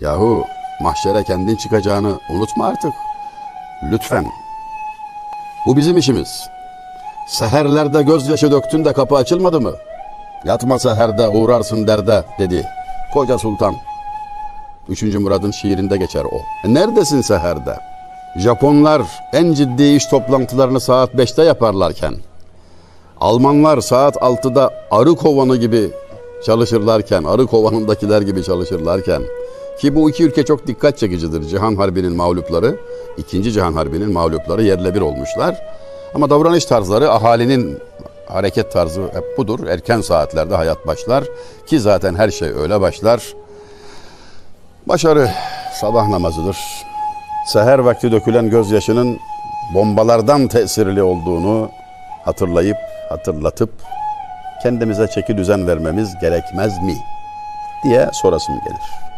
Yahu mahşere kendin çıkacağını unutma artık. Lütfen. Bu bizim işimiz. Seherlerde gözyaşı döktün de kapı açılmadı mı? Yatma seherde uğrarsın derde dedi. Koca Sultan. Üçüncü Murad'ın şiirinde geçer o. E neredesin seherde? Japonlar en ciddi iş toplantılarını saat 5'te yaparlarken, Almanlar saat 6'da arı kovanı gibi çalışırlarken, arı kovanındakiler gibi çalışırlarken, ki bu iki ülke çok dikkat çekicidir. Cihan Harbi'nin mağlupları, ikinci Cihan Harbi'nin mağlupları yerle bir olmuşlar. Ama davranış tarzları ahalinin hareket tarzı hep budur. Erken saatlerde hayat başlar ki zaten her şey öyle başlar. Başarı sabah namazıdır. Seher vakti dökülen gözyaşının bombalardan tesirli olduğunu hatırlayıp hatırlatıp kendimize çeki düzen vermemiz gerekmez mi diye sorasım gelir.